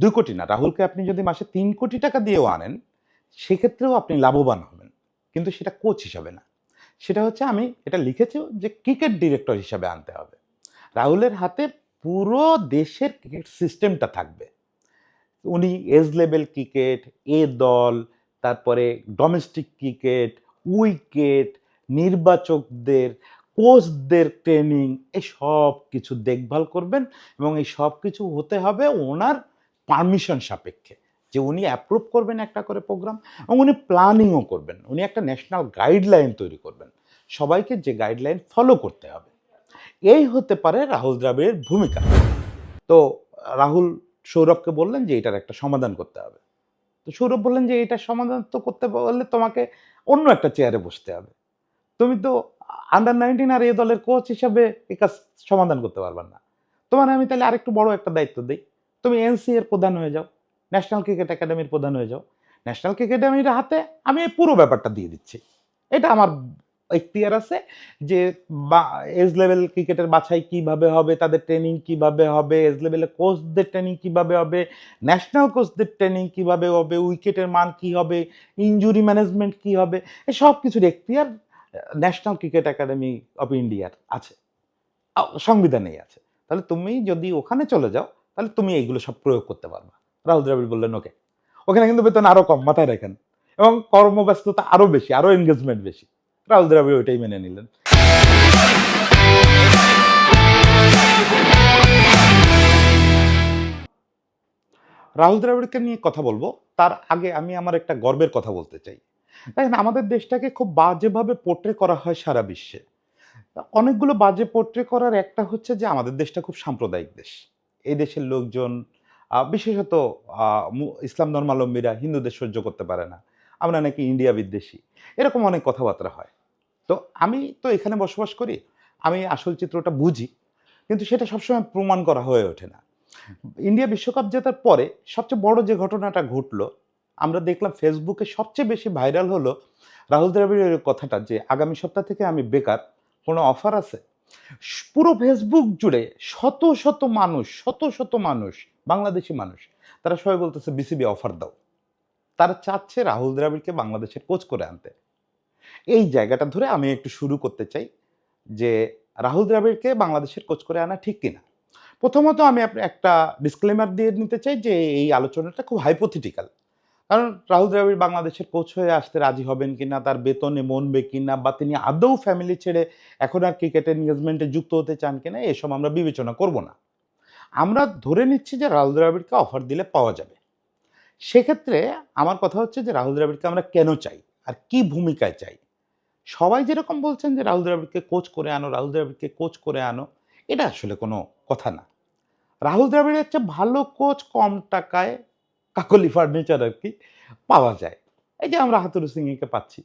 দুই কোটি না। রাহুলকে আপনি যদি মাসে তিন কোটি টাকা দিয়েও আনেন, সেক্ষেত্রেও আপনি লাভবান হবেন। কিন্তু সেটা কোচ হিসাবে না। সেটা হচ্ছে আমি এটা লিখেছি যে ক্রিকেট ডিরেক্টর হিসাবে আনতে হবে। রাহুলের হাতে পুরো দেশের ক্রিকেট সিস্টেমটা থাকবে। উনি এজ লেভেল ক্রিকেট, এ দল, তারপরে ডোমেস্টিক ক্রিকেট, উইকেট, নির্বাচকদের, কোচদের ট্রেনিং এই সব কিছু দেখভাল করবেন এবং এই সব কিছু হতে হবে ওনার পারমিশন সাপেক্ষে যে উনি অ্যাপ্রুভ করবেন একটা করে প্রোগ্রাম এবং উনি প্ল্যানিংও করবেন। উনি একটা ন্যাশনাল গাইডলাইন তৈরি করবেন। সবাইকে যে গাইডলাইন ফলো করতে হবে। এই হতে পারে রাহুল দ্রাবিড়ের ভূমিকা। তো রাহুল সৌরভকে বললেন যে এটার একটা সমাধান করতে হবে। তো সৌরভ বললেন যে এটা সমাধান তো করতে পারলে তোমাকে অন্য একটা চেয়ারে বসতে হবে। তুমি তো আন্ডার নাইনটিন আর এ দলের কোচ হিসাবে এই কাজ সমাধান করতে পারবেন না। তোমার আমি তাহলে আরেকটু বড় একটা দায়িত্ব দিই। তুমি এনসি এর প্রধান হয়ে যাও ন্যাশনাল ক্রিকেট একাডেমির প্রধান হয়ে যাও। ন্যাশনাল ক্রিকেট একাডেমির হাতে আমি পুরো ব্যাপারটা দিয়ে দিচ্ছি। এটা আমার এখতিয়ার আছে যে বা এজ লেভেল ক্রিকেটের বাছাই কীভাবে হবে, তাদের ট্রেনিং কীভাবে হবে এজ লেভেলের কোচদের ট্রেনিং কীভাবে হবে ন্যাশনাল কোচদের ট্রেনিং কীভাবে হবে উইকেটের মান কি হবে ইনজুরি ম্যানেজমেন্ট কি হবে সব কিছুর এখতিয়ার ন্যাশনাল ক্রিকেট একাডেমি অফ ইন্ডিয়ার আছে। সংবিধানেই আছে। তাহলে তুমি যদি ওখানে চলে যাও তাহলে তুমি এইগুলো সব প্রয়োগ করতে পারবা। রাহুল দ্রাবিড় বললেন ওকে ওখানে কিন্তু বেতন আরও কম, মাথায় রাখেন। এবং কর্মব্যস্ততা আরও বেশি আরও এনগেজমেন্ট বেশি। রাহুল দ্রাবিড় ওইটাই মেনে নিলেন। রাহুল দ্রাবিড়কে নিয়ে কথা বলব। তার আগে আমি আমার একটা গর্বের কথা বলতে চাই। দেখেন, আমাদের দেশটাকে খুব বাজেভাবে পোট্রে করা হয় সারা বিশ্বে। অনেকগুলো বাজে পোট্রে করার একটা হচ্ছে যে আমাদের দেশটা খুব সাম্প্রদায়িক দেশ। এই দেশের লোকজন বিশেষত ইসলাম ধর্মাবলম্বীরা হিন্দুদের সহ্য করতে পারে না। আমরা নাকি ইন্ডিয়া বিদ্বেষী। এরকম অনেক কথাবার্তা হয়। তো আমি তো এখানে বসবাস করি, আমি আসল চিত্রটা বুঝি, কিন্তু সেটা সবসময় প্রমাণ করা হয়ে ওঠে না। ইন্ডিয়া বিশ্বকাপ জেতার পরে সবচেয়ে বড় যে ঘটনাটা ঘটলো, আমরা দেখলাম ফেসবুকে সবচেয়ে বেশি ভাইরাল হলো রাহুল দ্রাবিড়ের কথাটা যে, আগামী সপ্তাহ থেকে আমি বেকার, কোনো অফার আছে? পুরো ফেসবুক জুড়ে শত শত মানুষ, শত শত মানুষ, বাংলাদেশি মানুষ, তারা সবাই বলতেছে, বিসিবি অফার দাও। তারা চাচ্ছে রাহুল দ্রাবিড়কে বাংলাদেশের কোচ করে আনতে। এই জায়গাটা ধরে আমি একটু শুরু করতে চাই যে রাহুল দ্রাবিড়কে বাংলাদেশের কোচ করে আনা ঠিক কিনা। প্রথমত আমি একটা ডিসক্লেমার দিয়ে নিতে চাই যে এই আলোচনাটা খুব হাইপোথেটিক্যাল কারণ রাহুল দ্রাবিড় বাংলাদেশের কোচ হয়ে আসতে রাজি হবেন কিনা, তার বেতনে মনবে কিনা, বা তিনি আদৌ ফ্যামিলি ছেড়ে এখন আর ক্রিকেট এনগেজমেন্টে যুক্ত হতে চান কিনা এসব আমরা বিবেচনা করব না। আমরা ধরে নিচ্ছি যে রাহুল দ্রাবিড়কে অফার দিলে পাওয়া যাবে। সেক্ষেত্রে আমার কথা হচ্ছে যে রাহুল দ্রাবিড়কে আমরা কেন চাই? আর কি ভূমিকায় চাই? সবাই যেরকম বলছেন যে রাহুল দ্রাবিড়কে কোচ করে আনো, রাহুল দ্রাবিড়কে কোচ করে আনো, এটা আসলে কোনো কথা না। রাহুল দ্রাবিড়ের হচ্ছে ভালো কোচ কম টাকায় কাকলি ফার্নিচার আর কি পাওয়া যায়। এই যে আমরা হাতুরু সিংকে পাচ্ছি।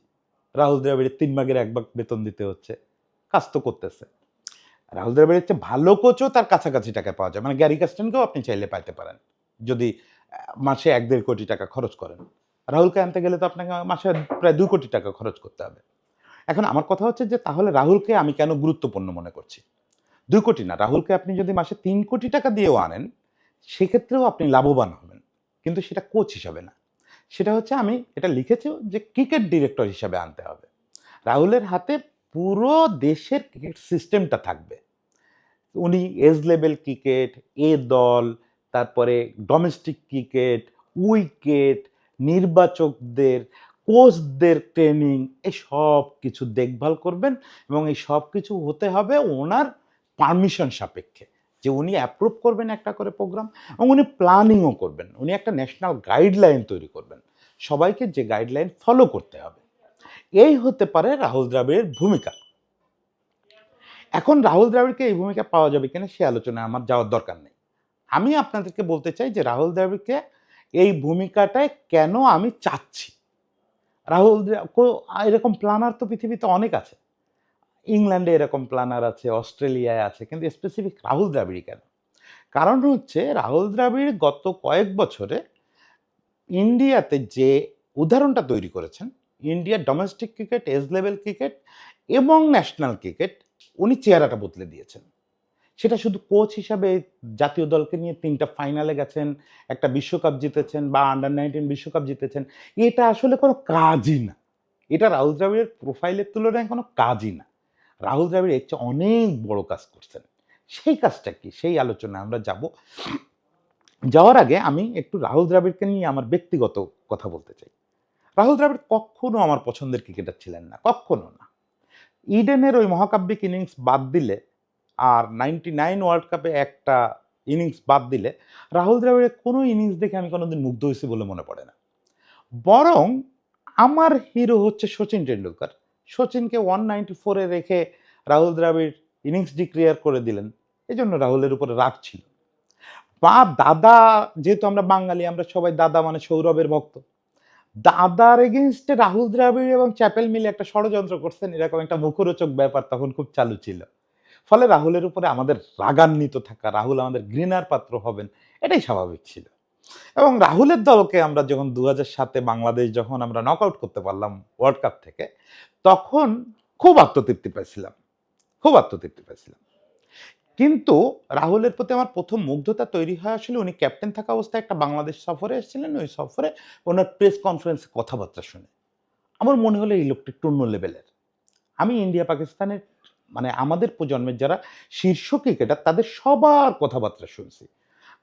রাহুল দ্রাবিড়ের তিন ভাগের এক ভাগ বেতন দিতে হচ্ছে। কাজ তো করতেছে। রাহুল দ্রাবিড়ের চেয়ে ভালো কোচও তার কাছাকাছি টাকা পাওয়া যায়। মানে গ্যারি কাস্টেনকেও আপনি চাইলে পাইতে পারেন। যদি মাসে এক দেড় কোটি টাকা খরচ করেন। রাহুলকে আনতে গেলে তো আপনাকে মাসে প্রায় দুই কোটি টাকা খরচ করতে হবে। এখন আমার কথা হচ্ছে যে তাহলে রাহুলকে আমি কেন গুরুত্বপূর্ণ মনে করছি? দুই কোটি না, রাহুলকে আপনি যদি মাসে তিন কোটি টাকা দিয়েও আনেন, সেক্ষেত্রেও আপনি লাভবান হবেন। কিন্তু সেটা কোচ হিসাবে না। সেটা হচ্ছে আমি এটা লিখেছি যে ক্রিকেট ডিরেক্টর হিসাবে আনতে হবে। রাহুলের হাতে পুরো দেশের ক্রিকেট সিস্টেমটা থাকবে। উনি এজ লেভেল ক্রিকেট এ দল, তারপরে ডোমেস্টিক ক্রিকেট উইকেট নির্বাচকদের কোচদের ট্রেনিং এই সব কিছু দেখভাল করবেন এবং এই সব কিছু হতে হবে ওনার পারমিশন সাপেক্ষে। যে উনি অ্যাপ্রুভ করবেন একটা করে প্রোগ্রাম এবং উনি প্ল্যানিংও করবেন। উনি একটা ন্যাশনাল গাইডলাইন তৈরি করবেন। সবাইকে যে গাইডলাইন ফলো করতে হবে। এই হতে পারে রাহুল দ্রাবিড়ের ভূমিকা। এখন রাহুল দ্রাবিড়কে এই ভূমিকা পাওয়া যাবে কিনা সে আলোচনায় আমার যাওয়ার দরকার নেই। আমি আপনাদেরকে বলতে চাই যে রাহুল দ্রাবিড়কে এই ভূমিকাটায় কেন আমি চাচ্ছি? রাহুল এরকম প্ল্যানার তো পৃথিবীতে অনেক আছে। ইংল্যান্ডে এরকম প্ল্যানার আছে, অস্ট্রেলিয়ায় আছে, কিন্তু স্পেসিফিক রাহুল দ্রাবিড়ই কেন? কারণ হচ্ছে রাহুল দ্রাবিড় গত কয়েক বছরে ইন্ডিয়াতে যে উদাহরণটা তৈরি করেছেন ইন্ডিয়ার domestic cricket age level cricket এবং ন্যাশনাল ক্রিকেট উনি চেহারাটা বদলে দিয়েছেন। সেটা শুধু কোচ হিসাবে জাতীয় দলকে নিয়ে তিনটা ফাইনালে গেছেন, একটা বিশ্বকাপ জিতেছেন বা আন্ডার নাইনটিন বিশ্বকাপ জিতেছেন, এটা আসলে কোনো কাজই না। এটা রাহুল দ্রাবিড়ের প্রোফাইলের তুলনায় কোনো কাজই না। রাহুল দ্রাবিড় এর চেয়ে অনেক বড় কাজ করছেন। সেই কাজটা কি? সেই আলোচনায় আমরা যাব। যাওয়ার আগে আমি একটু রাহুল দ্রাবিড়কে নিয়ে আমার ব্যক্তিগত কথা বলতে চাই। রাহুল দ্রাবিড় কখনো আমার পছন্দের ক্রিকেটার ছিলেন না, কখনো না। ইডেনের ওই মহাকাব্যিক ইনিংস বাদ দিলে আর নাইনটি নাইন ওয়ার্ল্ড কাপে একটা ইনিংস বাদ দিলে রাহুল দ্রাবিড়ের কোনো ইনিংস দেখে আমি কোনোদিন মুগ্ধ হয়েছি বলে মনে পড়ে না। বরং আমার হিরো হচ্ছে সচিন টেন্ডুলকার সচিনকে ওয়ান নাইনটি ফোরে রেখে রাহুল দ্রাবিড় ইনিংস ডিক্লেয়ার করে দিলেন। এই জন্য রাহুলের উপরে রাগ ছিল। বা দাদা, যেহেতু আমরা বাঙালি, আমরা সবাই দাদা মানে সৌরভের ভক্ত। দাদার এগেনস্টে রাহুল দ্রাবিড় এবং চ্যাপেল মিলে একটা ষড়যন্ত্র করছেন, এরকম একটা মুখরোচক ব্যাপার তখন খুব চালু ছিল। ফলে রাহুলের উপরে আমাদের রাগান্বিত থাকা, রাহুল আমাদের ঘৃণার পাত্র হবেন, এটাই স্বাভাবিক ছিল। এবং রাহুলের দলকে আমরা যখন দু সাতে বাংলাদেশ যখন আমরা নক আউট করতে পারলাম ওয়ার্ল্ড কাপ থেকে, তখন খুব আত্মতৃপ্তি পেয়েছিলাম খুব আত্মতৃপ্তি পেয়েছিলাম কিন্তু রাহুলের প্রতি আমার প্রথম মুগ্ধতা তৈরি হয় আসলে উনি ক্যাপ্টেন থাকা অবস্থায় একটা বাংলাদেশ সফরে এসেছিলেন। ওই সফরে ওনার প্রেস কনফারেন্সে কথাবার্তা শুনে। আমার মনে হলো এই লোকটা একটু লেভেলের আমি ইন্ডিয়া পাকিস্তানের মানে আমাদের প্রজন্মের যারা শীর্ষ ক্রিকেটার তাদের সবার কথাবার্তা শুনছি।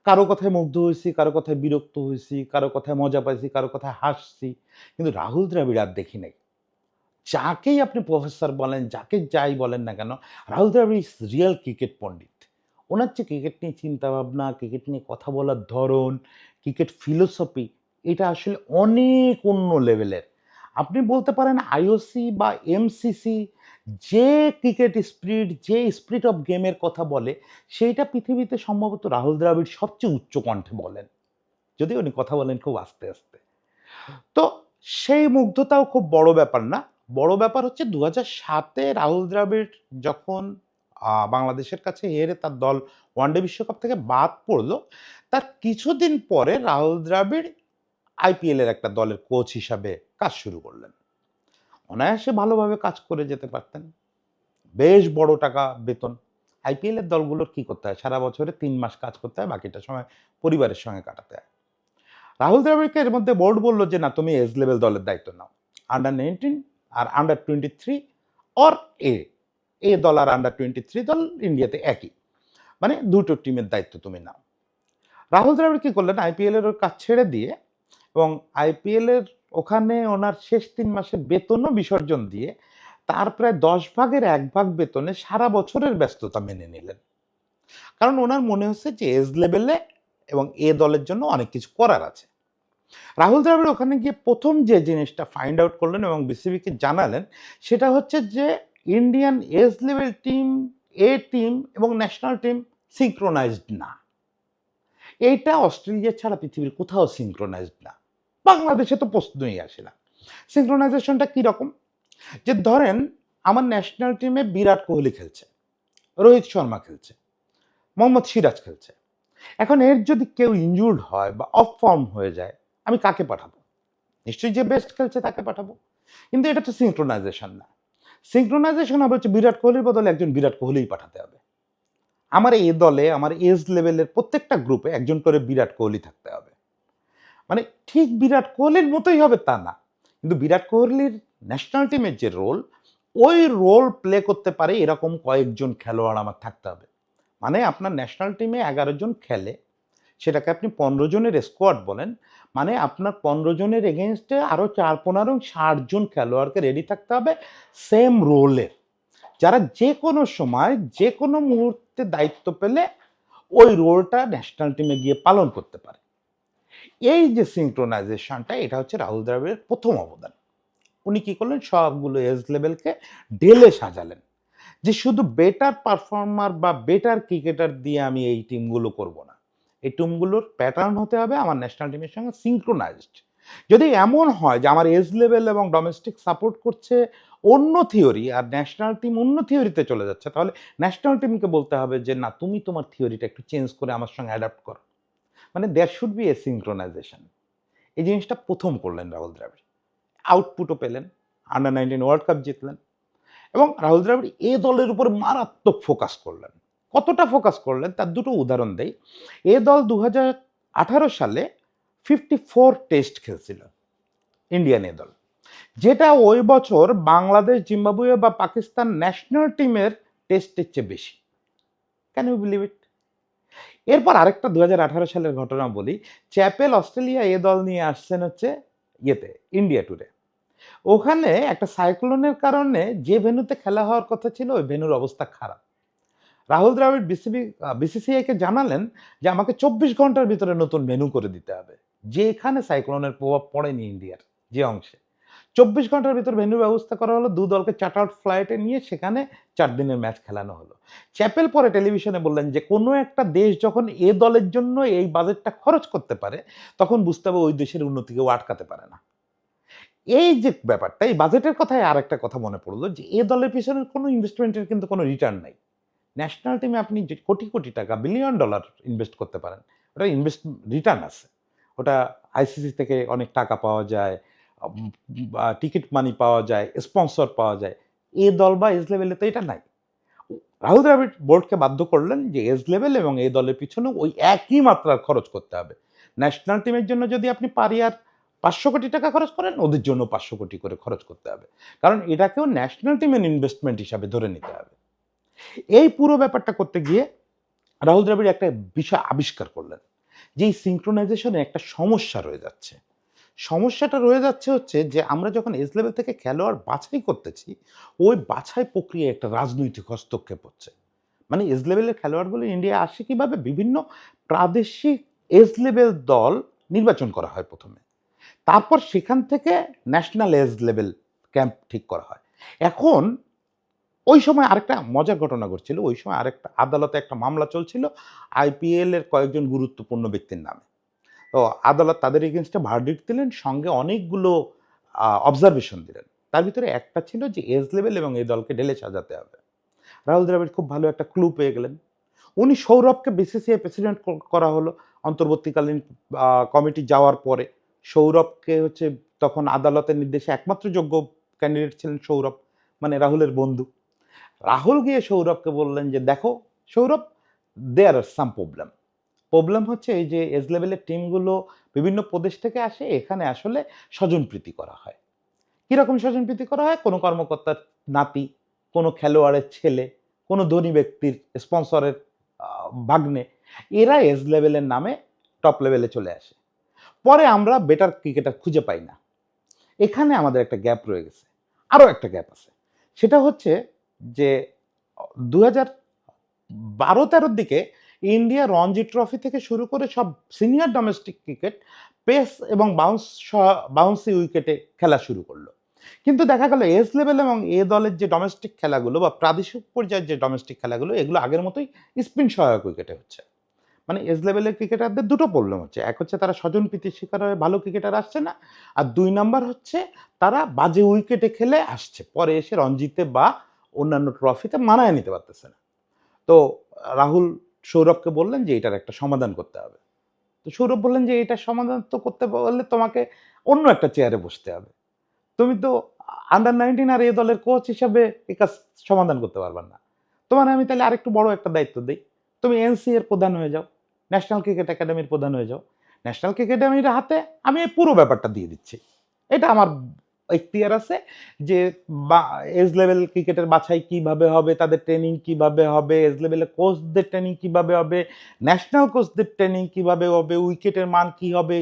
কারও কথায় মুগ্ধ হয়েছি, কারও কথায় বিরক্ত হয়েছি, কারও কথায় মজা পাইছি, কারও কথায় হাসছি। কিন্তু রাহুল দ্রাবিড় আর দেখি নাই। যাকেই আপনি প্রফেসর বলেন, যাকে যাই বলেন না কেন, Rahul Dravid is real cricket pundit ওনার যে ক্রিকেট নিয়ে চিন্তাভাবনা ক্রিকেট নিয়ে কথা বলার ধরন ক্রিকেট ফিলোসফি এটা আসলে অনেক অন্য লেভেলের আপনি বলতে পারেন আইওসি বা এমসিসি যে ক্রিকেট স্পিরিট, যে স্পিরিট অফ গেমের কথা বলে, সেইটা পৃথিবীতে সম্ভবত রাহুল দ্রাবিড় সবচেয়ে উচ্চ কণ্ঠে বলেন। যদি উনি কথা বলেন খুব আস্তে আস্তে। তো সেই মুগ্ধতাও খুব বড় ব্যাপার না। বড় ব্যাপার হচ্ছে দু সাতে রাহুল দ্রাবিড় যখন বাংলাদেশের কাছে হেরে তার দল ওয়ানডে বিশ্বকাপ থেকে বাদ পড়ল, তার কিছুদিন পরে রাহুল দ্রাবিড় আইপিএল এর একটা দলের কোচ হিসাবে কাজ শুরু করলেন। অনায়াসে ভালোভাবে কাজ করে যেতে পারতেন। বেশ বড় টাকা বেতন। আইপিএল এর দলগুলোর কি করতে হয়? সারা বছরে তিন মাস কাজ করতে হয়, বাকিটা সময় পরিবারের সঙ্গে কাটাতে হয়। রাহুল দ্রাবিড়কে এর মধ্যে বোর্ড বলল যে, না, তুমি এজ লেভেল দলের দায়িত্ব নাও। Under nineteen R under twenty three or A A দল আর আন্ডার টোয়েন্টি থ্রি দল ইন্ডিয়াতে একই। মানে দুটো টিমের দায়িত্ব তুমি নাও। রাহুল দ্রাবিড় কি করলেন? আইপিএল এর ওর কাজ ছেড়ে দিয়ে এবং আইপিএল এর ওখানে ওনার শেষ তিন মাসের বেতনও বিসর্জন দিয়ে তার প্রায় দশ ভাগের এক ভাগ বেতনে সারা বছরের ব্যস্ততা মেনে নিলেন। কারণ ওনার মনে হচ্ছে যে এজ লেভেলে এবং এ দলের জন্য অনেক কিছু করার আছে। রাহুল দ্রাবিড় ওখানে গিয়ে প্রথম যে জিনিসটা ফাইন্ড আউট করলেন এবং বিসিবিকে জানালেন সেটা হচ্ছে যে Indian age level team A team এবং ন্যাশনাল টিম সিঙ্ক্রোনাইজড না। এইটা অস্ট্রেলিয়া ছাড়া পৃথিবীর কোথাও সিঙ্ক্রোনাইজড না। বাংলাদেশে তো প্রশ্নই আসে না। সিঙ্ক্রোনাইজেশনটা কীরকম যে ধরেন, আমার ন্যাশনাল টিমে বিরাট কোহলি খেলছে, রোহিত শর্মা খেলছে, মোহাম্মদ সিরাজ খেলছে। এখন এর যদি কেউ ইনজুর্ড হয় বা অফ ফর্ম হয়ে যায়, আমি কাকে পাঠাবো? নিশ্চয়ই যে বেস্ট খেলছে তাকে পাঠাবো। কিন্তু এটা তো সিঙ্ক্রোনাইজেশন না। সিঙ্ক্রোনাইজেশন হবে হচ্ছে বিরাট কোহলির বদলে একজন বিরাট কোহলিই পাঠাতে হবে। আমার এই দলে, আমার এজ লেভেলের প্রত্যেকটা গ্রুপে একজন করে বিরাট কোহলি থাকতে হবে। মানে ঠিক বিরাট কোহলির মতোই হবে তা না। কিন্তু বিরাট কোহলির ন্যাশনাল টিমের যে রোল ওই রোল প্লে করতে পারে এরকম কয়েকজন খেলোয়াড় আমার থাকতে হবে। মানে আপনার ন্যাশনাল টিমে এগারো জন খেলে, সেটাকে আপনি পনেরো জনের স্কোয়াড বলেন মানে আপনার পনেরো জনের এগেনস্টে আরও চার, পনেরো, ষাট জন খেলোয়াড়কে রেডি থাকতে হবে সেম রোলের যারা যে কোনো সময় যে কোনো মুহূর্তে দায়িত্ব পেলে ওই রোলটা ন্যাশনাল টিমে গিয়ে পালন করতে পারে। এই যে সিঙ্ক্রোনাইজেশনটা এটা হচ্ছে রাহুল দ্রাবিড়ের প্রথম অবদান। উনি কি করলেন? সবগুলো এজ লেভেলকে ঢেলে সাজালেন। যে শুধু বেটার পারফর্মার বা বেটার ক্রিকেটার দিয়ে আমি এই টিমগুলো করব না। এই টিমগুলোর প্যাটার্ন হতে হবে আমার ন্যাশনাল টিমের সঙ্গে সিঙ্ক্রোনাইজড যদি এমন হয় যে আমার এজ লেভেল এবং ডোমেস্টিক সাপোর্ট করছে অন্য থিওরি আর ন্যাশনাল টিম অন্য থিওরিতে চলে যাচ্ছে, তাহলে ন্যাশনাল টিমকে বলতে হবে যে, না, তুমি তোমার থিওরিটা একটু চেঞ্জ করে আমার সঙ্গে অ্যাডাপ্ট করো। মানে there should be a synchronisation এই জিনিসটা প্রথম করলেন রাহুল দ্রাবিড়। আউটপুটও পেলেন আন্ডার নাইনটিন ওয়ার্ল্ড কাপ জিতলেন এবং রাহুল দ্রাবিড় এ দলের উপর মারাত্মক ফোকাস করলেন। কতটা ফোকাস করলেন? তার দুটো উদাহরণ দেই। এ দল দু আঠারো সালে ফিফটি ফোর টেস্ট খেলছিল ইন্ডিয়ান এ দল। যেটা ওই বছর বাংলাদেশ, জিম্বাবুয়ে বা পাকিস্তান ন্যাশনাল টিমের টেস্টের চেয়ে বেশি। ক্যান ইউ বিলিভ ইট এরপর আরেকটা দু হাজার আঠারো সালের ঘটনা বলি। চ্যাপেল অস্ট্রেলিয়া এ দল নিয়ে আসছেন হচ্ছে ইয়েতে, ইন্ডিয়া ট্যুরে। ওখানে একটা সাইক্লোনের কারণে যে ভেন্যুতে খেলা হওয়ার কথা ছিল, ওই ভেন্যুর অবস্থা খারাপ। রাহুল দ্রাবিড় বিসিবি বিসিসিআইকে জানালেন যে আমাকে চব্বিশ ঘণ্টার ভিতরে নতুন ভেন্যু করে দিতে হবে। যেখানে সাইক্লোনের প্রভাব পড়েনি ইন্ডিয়ার, যে অংশে। চব্বিশ ঘণ্টার ভিতর ভেন্যু ব্যবস্থা করা হলো, দু দলকে চার্ট আউট ফ্লাইটে নিয়ে সেখানে চার দিনের ম্যাচ খেলানো হলো। চ্যাপেল পরে টেলিভিশনে বললেন যে, কোনো একটা দেশ যখন এ দলের জন্য এই বাজেটটা খরচ করতে পারে, তখন বুঝতে হবে ওই দেশের উন্নতিকেও আটকাতে পারে না। এই যে ব্যাপারটা, এই বাজেটের কথায় আর একটা কথা মনে পড়ল যে, এ দলের পিছনে কোনো ইনভেস্টমেন্টের কিন্তু কোনো রিটার্ন নাই। ন্যাশনাল টিমে আপনি যে কোটি কোটি টাকা বিলিয়ন ডলার ইনভেস্ট করতে পারেন, ওটা ইনভেস্ট রিটার্ন আছে। ওটা আইসিসি থেকে অনেক টাকা পাওয়া যায় টিকিট মানি পাওয়া যায়, স্পন্সর পাওয়া যায়। এ দল বা এজ লেভেলে তো এটা নাই। রাহুল দ্রাবিড় বোর্ডকে বাধ্য করলেন যে এজ লেভেল এবং এই দলের পিছনে ওই একই মাত্রার খরচ করতে হবে। ন্যাশনাল টিমের জন্য যদি আপনি পারিয়ার পাঁচশো কোটি টাকা খরচ করেন, ওদের জন্য পাঁচশো কোটি করে খরচ করতে হবে। কারণ এটাকেও ন্যাশনাল টিমের ইনভেস্টমেন্ট হিসাবে ধরে নিতে হবে। এই পুরো ব্যাপারটা করতে গিয়ে রাহুল দ্রাবিড় একটা বিষয় আবিষ্কার করলেন, যে এই সিঙ্ক্রোনাইজেশনে একটা সমস্যা রয়ে যাচ্ছে। সমস্যাটা রয়ে যাচ্ছে হচ্ছে যে আমরা যখন এজ লেভেল থেকে খেলোয়াড় বাছাই করতেছি, ওই বাছাই প্রক্রিয়ায় একটা রাজনৈতিক হস্তক্ষেপ হচ্ছে। মানে এজ লেভেলের খেলোয়াড়গুলো ইন্ডিয়া আসে কীভাবে? বিভিন্ন প্রাদেশিক এজ লেভেল দল নির্বাচন করা হয় প্রথমে। তারপর সেখান থেকে ন্যাশনাল এজ লেভেল ক্যাম্প ঠিক করা হয়। এখন ওই সময় আরেকটা মজার ঘটনা ঘটছিল। ওই সময় আরেকটা আদালতে একটা মামলা চলছিল। আইপিএল এর কয়েকজন গুরুত্বপূর্ণ ব্যক্তির নামে। তো আদালত তাদের এগেনস্টে ভার্ডিক্ট দিলেন, সঙ্গে অনেকগুলো অবজারভেশন দিলেন। তার ভিতরে একটা ছিল যে এজ লেভেল এবং এই দলকে ঢেলে সাজাতে হবে। রাহুল দ্রাবিড় খুব ভালো একটা ক্লু পেয়ে গেলেন। উনি সৌরভকে বিসিসিআই প্রেসিডেন্ট করা হলো অন্তর্বর্তীকালীন কমিটি যাওয়ার পরে। সৌরভকে হচ্ছে তখন আদালতের নির্দেশে একমাত্র যোগ্য ক্যান্ডিডেট ছিলেন সৌরভ মানে রাহুলের বন্ধু। রাহুল গিয়ে সৌরভকে বললেন যে, দেখো Sourav there are some problem problem হচ্ছে এই যে এজ লেভেলের টিমগুলো বিভিন্ন প্রদেশ থেকে আসে, এখানে আসলে স্বজনপ্রীতি করা হয়। কীরকম স্বজনপ্রীতি করা হয়? কোনো কর্মকর্তার নাতি, কোনো খেলোয়াড়ের ছেলে, কোনো ধনী ব্যক্তির স্পন্সরের ভাগ্নে, এরা এজ লেভেলের নামে টপ লেভেলে চলে আসে। পরে আমরা বেটার ক্রিকেটার খুঁজে পাই না। এখানে আমাদের একটা গ্যাপ রয়ে গেছে। আরও একটা গ্যাপ আছে। সেটা হচ্ছে যে দু হাজার বারো তেরোর দিকে ইন্ডিয়া রঞ্জি ট্রফি থেকে শুরু করে সব সিনিয়র ডোমেস্টিক ক্রিকেট পেস এবং বাউন্স বাউন্সি উইকেটে খেলা শুরু করল। কিন্তু দেখা গেল এস লেভেল এবং এ দলের যে ডোমেস্টিক খেলাগুলো বা প্রাদেশিক পর্যায়ের যে ডোমেস্টিক খেলাগুলো, এগুলো আগের মতোই স্পিন সহায়ক উইকেটে হচ্ছে। মানে এস লেভেলের ক্রিকেটারদের দুটো প্রবলেম হচ্ছে। এক হচ্ছে তারা স্বজন প্রীতির শিকার হয়ে ভালো ক্রিকেটার আসছে না, আর দুই নাম্বার হচ্ছে তারা বাজে উইকেটে খেলে আসছে, পরে এসে রঞ্জিতে বা অন্যান্য ট্রফিতে মানায় নিতে পারতেছে না। তো রাহুল সৌরভকে বললেন যে এটার একটা সমাধান করতে হবে। তো সৌরভ বললেন যে এটার সমাধান তো করতে পারলে তোমাকে অন্য একটা চেয়ারে বসতে হবে। তুমি তো আন্ডার নাইনটিন আর এ দলের কোচ হিসাবে এ কাজ সমাধান করতে পারবেন না। তোমার আমি তাহলে আরেকটু বড় একটা দায়িত্ব দিই। তুমি এনসি এর প্রধান হয়ে যাও ন্যাশনাল ক্রিকেট একাডেমির প্রধান হয়ে যাও। ন্যাশনাল ক্রিকেট একাডেমির হাতে আমি পুরো ব্যাপারটা দিয়ে দিচ্ছি। এটা আমার এখতিয়ার আছে যে বা এজ লেভেল ক্রিকেটের বাছাই কীভাবে হবে, তাদের ট্রেনিং কীভাবে হবে এজ লেভেলের কোচদের ট্রেনিং কীভাবে হবে ন্যাশনাল কোচদের ট্রেনিং কীভাবে হবে উইকেটের মান কি হবে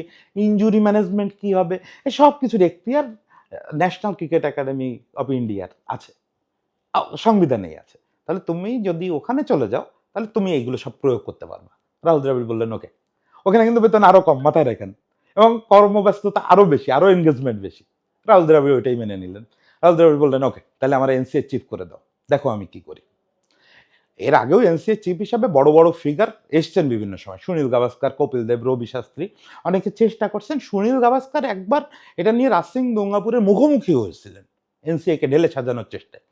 ইনজুরি ম্যানেজমেন্ট কি হবে সব কিছুর এখতিয়ার ন্যাশনাল ক্রিকেট একাডেমি অফ ইন্ডিয়ার আছে। সংবিধানেই আছে। তাহলে তুমি যদি ওখানে চলে যাও, তাহলে তুমি এইগুলো সব প্রয়োগ করতে পারবা। রাহুল দ্রাবিড় বললেন ওকে ওখানে কিন্তু বেতন আরও কম, মাথায় রাখেন। এবং কর্মব্যস্ততা আরও বেশি আরও এনগেজমেন্ট বেশি। রাহুল দ্রাবিড় ওইটাই মেনে নিলেন। রাহুল দ্রাবিড় বললেন, ওকে, তাহলে আমার এনসিএ চিফ করে দাও। দেখো আমি কি করি। এর আগেও এনসিএ চিফ হিসাবে বড় বড় ফিগার এসছেন বিভিন্ন সময়। সুনীল গাভাস্কার, কপিল দেব, রবি শাস্ত্রী। অনেকে চেষ্টা করছেন সুনীল গাভাস্কার একবার এটা নিয়ে রাজসিং গঙ্গাপুরের মুখোমুখি হয়েছিলেন। এনসিএকে ঢেলে সাজানোর চেষ্টায়।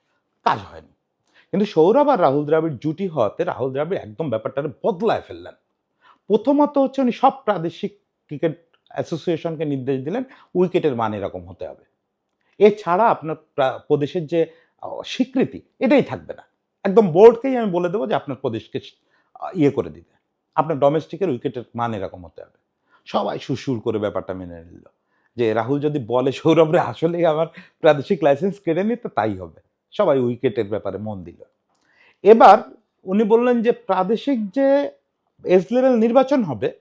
কাজ হয়নি। কিন্তু সৌরভ আর রাহুল দ্রাবিড় জুটি হওয়াতে রাহুল দ্রাবিড় একদম ব্যাপারটা বদলায় ফেললেন। প্রথমত হচ্ছে উনি সব প্রাদেশিক ক্রিকেট অ্যাসোসিয়েশনকে নির্দেশ দিলেন উইকেটের মান এরকম হতে হবে। এছাড়া আপনার প্রদেশের যে স্বীকৃতি, এটাই থাকবে না। একদম বোর্ডকেই আমি বলে দেবো যে, আপনার প্রদেশকে ইয়ে করে দিতে। আপনার ডোমেস্টিকের উইকেটের মান এরকম হতে হবে। সবাই সুসুর করে ব্যাপারটা মেনে নিল। যে, রাহুল যদি বলে সৌরভরে আসলেই আমার প্রাদেশিক লাইসেন্স কেড়ে নিতে, তাই হবে। সবাই উইকেটের ব্যাপারে মন দিল। এবার উনি বললেন যে, প্রাদেশিক যে এজ লেভেল নির্বাচন হবে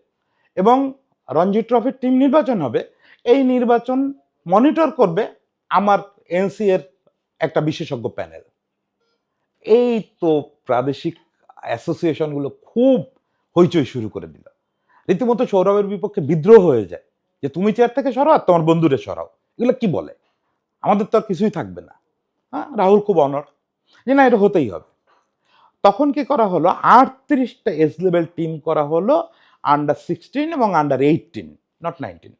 এবং রঞ্জি ট্রফির টিম নির্বাচন হবে, এই নির্বাচন মনিটর করবে আমার এনসি এর একটা বিশেষজ্ঞ প্যানেল এই তো প্রাদেশিক অ্যাসোসিয়েশনগুলো খুব হইচই শুরু করে দিল। রীতিমতো সৌরভের বিপক্ষে বিদ্রোহ হয়ে যায় যে, তুমি চেয়ার থেকে সরাও আর তোমার বন্ধুরে সরাও। এগুলো কি বলে? আমাদের তো আর কিছুই থাকবে না। হ্যাঁ রাহুল খুব অনর যে, না, এটা হতেই হবে। তখন কি করা হলো? আটত্রিশটা এস লেভেল টিম করা হলো আন্ডার সিক্সটিন এবং under eighteen not nineteen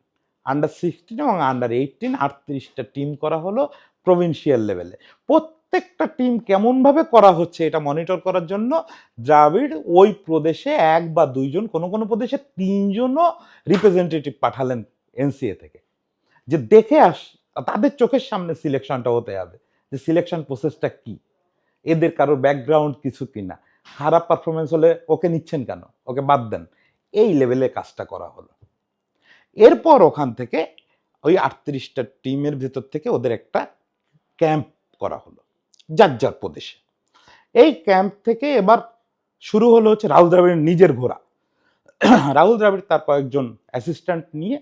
under sixteen এবং আন্ডার এইটিন আটত্রিশটা টিম করা হলো প্রভিন্সিয়াল লেভেলে প্রত্যেকটা টিম কেমনভাবে করা হচ্ছে এটা মনিটর করার জন্য দ্রাবিড় ওই প্রদেশে এক বা দুইজন, কোনো কোনো প্রদেশে তিনজনও রিপ্রেজেন্টেটিভ পাঠালেন এনসিএ থেকে। যে দেখে আস, তাদের চোখের সামনে সিলেকশনটা হতে হবে, যে সিলেকশন প্রসেসটা কি? এদের কারোর ব্যাকগ্রাউন্ড কিছু কিনা? খারাপ পারফরমেন্স হলে ওকে নিচ্ছেন কেন? ওকে বাদ দেন। এই লেভেলে কাজটা করা হলো। এরপর ওখান থেকে ওই আটত্রিশটা টিমের ভেতর থেকে ওদের একটা ক্যাম্প করা হলো যার যার প্রদেশে। এই ক্যাম্প থেকে এবার শুরু হলো হচ্ছে রাহুল দ্রাবিড়ের নিজের ঘোরা রাহুল দ্রাবিড় তার কয়েকজন অ্যাসিস্ট্যান্ট নিয়ে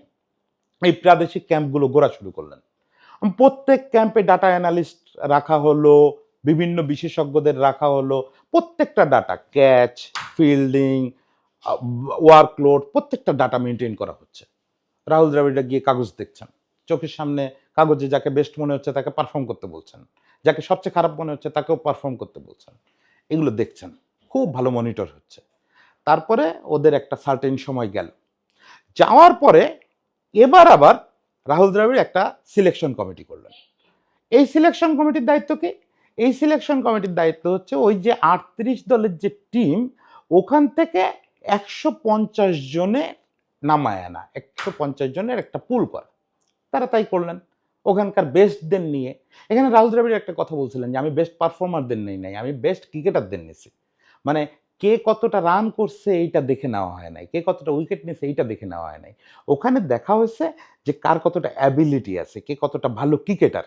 এই প্রাদেশিক ক্যাম্পগুলো ঘোরা শুরু করলেন। প্রত্যেক ক্যাম্পে ডাটা অ্যানালিস্ট রাখা হলো, বিভিন্ন বিশেষজ্ঞদের রাখা হলো, প্রত্যেকটা ডাটা ক্যাচ ফিল্ডিং ওয়ার্কলোড প্রত্যেকটা ডাটা মেনটেন করা হচ্ছে। রাহুল দ্রাবিড়রা গিয়ে কাগজ দেখছেন। চোখের সামনে কাগজে যাকে বেস্ট মনে হচ্ছে তাকে পারফর্ম করতে বলছেন। যাকে সবচেয়ে খারাপ মনে হচ্ছে তাকেও পারফর্ম করতে বলছেন। এগুলো দেখছেন। খুব ভালো মনিটর হচ্ছে। তারপরে ওদের একটা সার্টেন সময় গেল। যাওয়ার পরে এবার আবার রাহুল দ্রাবিড় একটা সিলেকশন কমিটি করলেন। এই সিলেকশন কমিটির দায়িত্ব কি? এই সিলেকশন কমিটির দায়িত্ব হচ্ছে ওই যে আটত্রিশ দলের যে টিম ওখান থেকে একশো পঞ্চাশ জনে নামায় আনা একশো পঞ্চাশ জনের একটা পুল করা। তারা তাই করলেন। ওখানকার বেস্টদের নিয়ে, এখানে রাহুল দ্রাবিড় একটা কথা বলছিলেন যে, আমি বেস্ট পারফর্মারদের নেই নাই, আমি বেস্ট ক্রিকেটারদের নিয়েছি। মানে কে কতটা রান করছে এইটা দেখে নেওয়া হয় নাই, কে কতটা উইকেট নিয়েছে এইটা দেখে নেওয়া হয় নাই। ওখানে দেখা হয়েছে যে, কার কতটা অ্যাবিলিটি আছে, কে কতটা ভালো ক্রিকেটার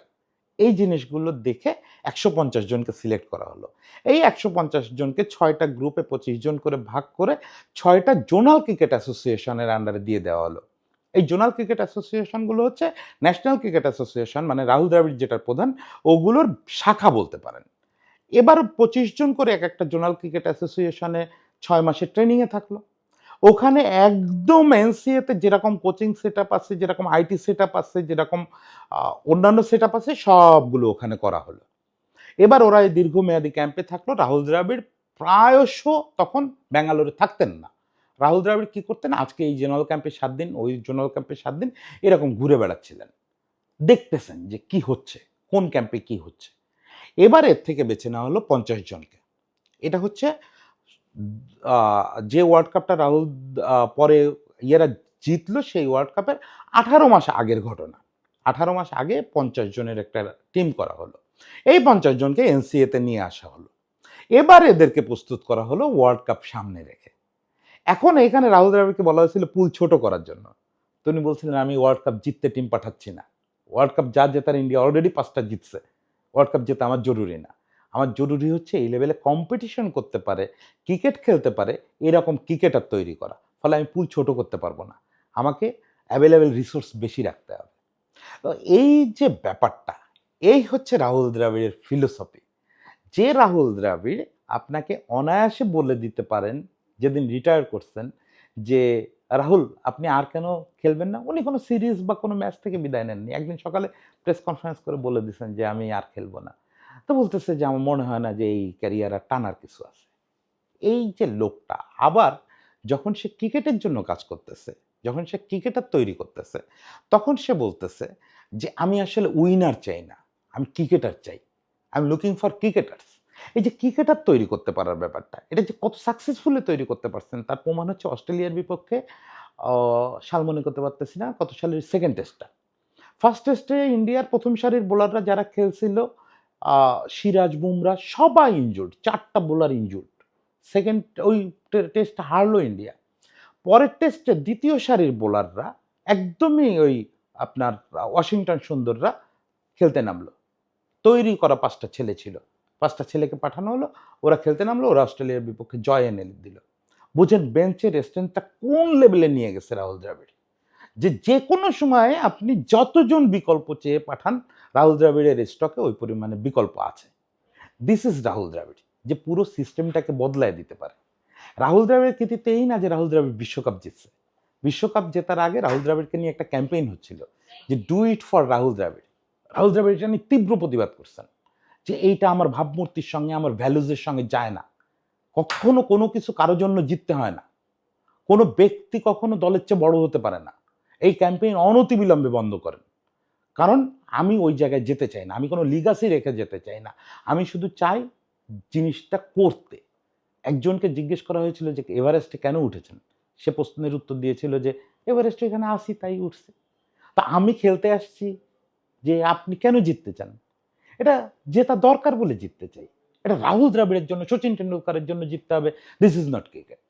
এই জিনিসগুলো দেখে একশো পঞ্চাশ জনকে সিলেক্ট করা হলো। এই একশো পঞ্চাশ জনকে ছয়টা গ্রুপে পঁচিশ জন করে ভাগ করে ছয়টা জোনাল ক্রিকেট অ্যাসোসিয়েশনের আন্ডারে দিয়ে দেওয়া হলো। এই জোনাল ক্রিকেট অ্যাসোসিয়েশনগুলো হচ্ছে ন্যাশনাল ক্রিকেট অ্যাসোসিয়েশন মানে রাহুল দ্রাবিড় যেটার প্রধান, ওগুলোর শাখা বলতে পারেন। এবার পঁচিশ জন করে এক একটা জোনাল ক্রিকেট অ্যাসোসিয়েশনে ছয় মাসের ট্রেনিংয়ে থাকল। ওখানে একদম এনসিএতে যেরকম কোচিং সেট আপ আছে, যেরকম আইটি সেট আপ আছে, যেরকম অন্যান্য সেট আপ আছে, সবগুলো ওখানে করা হলো। এবার ওরা এই দীর্ঘমেয়াদী ক্যাম্পে থাকল। রাহুল দ্রাবিড় প্রায়শ তখন ব্যাঙ্গালোরে থাকতেন না। রাহুল দ্রাবিড় কী করতেন? আজকে এই জোনাল ক্যাম্পে সাত দিন, ওই জোনাল ক্যাম্পে সাত দিন এরকম ঘুরে বেড়াচ্ছিলেন। দেখতেছেন যে কি হচ্ছে, কোন ক্যাম্পে কি হচ্ছে। এবার এর থেকে বেছে নেওয়া হলো পঞ্চাশ জনকে। এটা হচ্ছে যে ওয়ার্ল্ড কাপটা রাহুল পরে ইয়েরা জিতলো সেই ওয়ার্ল্ড কাপের আঠারো মাস আগের ঘটনা। আঠারো মাস আগে পঞ্চাশ জনের একটা টিম করা হলো। এই পঞ্চাশ জনকে এনসিএতে নিয়ে আসা হলো। এবার এদেরকে প্রস্তুত করা হলো ওয়ার্ল্ড কাপ সামনে রেখে। এখন এখানে রাহুল দ্রাবিড়কে বলা হয়েছিল পুল ছোট করার জন্য। তো উনি বলছিলেন, আমি ওয়ার্ল্ড কাপ জিততে টিম পাঠাচ্ছি না। ওয়ার্ল্ড কাপ যা জেতার ইন্ডিয়া অলরেডি পাঁচটা জিতছে। ওয়ার্ল্ড কাপ জেতা আমার জরুরি না। আমার জরুরি হচ্ছে এই লেভেলে কম্পিটিশন করতে পারে ক্রিকেট খেলতে পারে, এরকম ক্রিকেটার তৈরি করা। ফলে আমি পুল ছোট করতে পারব না। আমাকে অ্যাভেলেবেল রিসোর্স বেশি রাখতে হবে। তো এই যে ব্যাপারটা, এই হচ্ছে রাহুল দ্রাবিড়ের ফিলোসফি যে রাহুল দ্রাবিড় আপনাকে অনায়াসে বলে দিতে পারেন, যেদিন রিটায়ার করছেন, যে, রাহুল, আপনি আর কেন খেলবেন না? উনি কোনো সিরিজ বা কোনো ম্যাচ থেকে বিদায় নেননি। একদিন সকালে প্রেস কনফারেন্স করে বলে দিয়েছেন যে, আমি আর খেলব না। তো বলতেছে যে আমার মনে হয় না যে এই ক্যারিয়ার আর টানার কিছু আছে। এই যে লোকটা আবার যখন সে ক্রিকেটের জন্য কাজ করতেছে, যখন সে ক্রিকেটার তৈরি করতেছে, তখন সে বলতেছে যে আমি আসলে উইনার চাই না, আমি ক্রিকেটার চাই I am looking for cricketers এই যে ক্রিকেটার তৈরি করতে পারার ব্যাপারটা, এটা যে কত সাকসেসফুলি তৈরি করতে পারছেন, তার প্রমাণ হচ্ছে অস্ট্রেলিয়ার বিপক্ষে সাল মনে করতে পারতেছি না, কত সালের সেকেন্ড টেস্টটা ফার্স্ট টেস্টে ইন্ডিয়ার প্রথম সারির বোলাররা যারা খেলছিল সিরাজ বুমরা সবাই ইনজুর্ড চারটা বোলার ইনজুর্ড সেকেন্ড ওই টেস্ট হারলো ইন্ডিয়া পরের টেস্টে দ্বিতীয় সারির বোলাররা একদমই ওই আপনার ওয়াশিংটন সুন্দররা খেলতে নামলো। তৈরি করা পাঁচটা ছেলে ছিল। পাঁচটা ছেলেকে পাঠানো হলো, ওরা খেলতে নামলো, ওরা অস্ট্রেলিয়ার বিপক্ষে জয় এনে দিল। বুঝেন বেঞ্চের স্ট্রেন্থটা কোন লেভেলে নিয়ে গেছে রাহুল দ্রাবিড়? যে যে কোনো সময়ে আপনি যতজন বিকল্প চেয়ে পাঠান, রাহুল দ্রাবিড়ের স্টকে ওই পরিমাণে বিকল্প আছে। দিস ইজ রাহুল দ্রাবিড়, যে পুরো সিস্টেমটাকে বদলায় দিতে পারে। রাহুল দ্রাবিড়ের কৃতিত্ব এই না যে রাহুল দ্রাবিড় বিশ্বকাপ জিতছে। বিশ্বকাপ জেতার আগে রাহুল দ্রাবিড়কে নিয়ে একটা ক্যাম্পেইন হচ্ছিল যে do it for Rahul Dravid. Rahul Dravid এটা নিয়ে তীব্র প্রতিবাদ করছেন যে এইটা আমার ভাবমূর্তির সঙ্গে, আমার ভ্যালুজের সঙ্গে যায় না। কখনো কোনো কিছু কারও জন্য জিততে হয় না। কোনো ব্যক্তি কখনো দলের চেয়ে বড় হতে পারে না। এই ক্যাম্পেইন অনতিবিলম্বে বন্ধ করেন। কারণ আমি ওই জায়গায় যেতে চাই না, আমি কোনো লিগাসি রেখে যেতে চাই না। আমি শুধু চাই জিনিসটা করতে। একজনকে জিজ্ঞেস করা হয়েছিল যে এভারেস্টে কেন উঠেছেন? সে প্রশ্নের উত্তর দিয়েছিল যে এভারেস্টে এখানে আসি তাই উঠছে। তা আমি খেলতে আসছি যে আপনি কেন জিততে চান? এটা জেতা দরকার বলে জিততে চাই। এটা রাহুল দ্রাবিড়ের জন্য সচিন টেন্ডুলকারের জন্য জিততে হবে। This is not cricket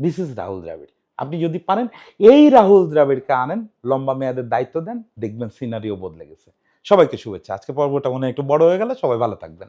this is Rahul Dravid আপনি যদি পারেন, এই রাহুল দ্রাবিড়কে আনেন, লম্বা মেয়াদের দায়িত্ব দেন, দেখবেন সিনারিও বদলে গেছে। সবাইকে শুভেচ্ছা। আজকে পর্বটা মনে একটু বড় হয়ে গেলে, সবাই ভালো থাকবেন।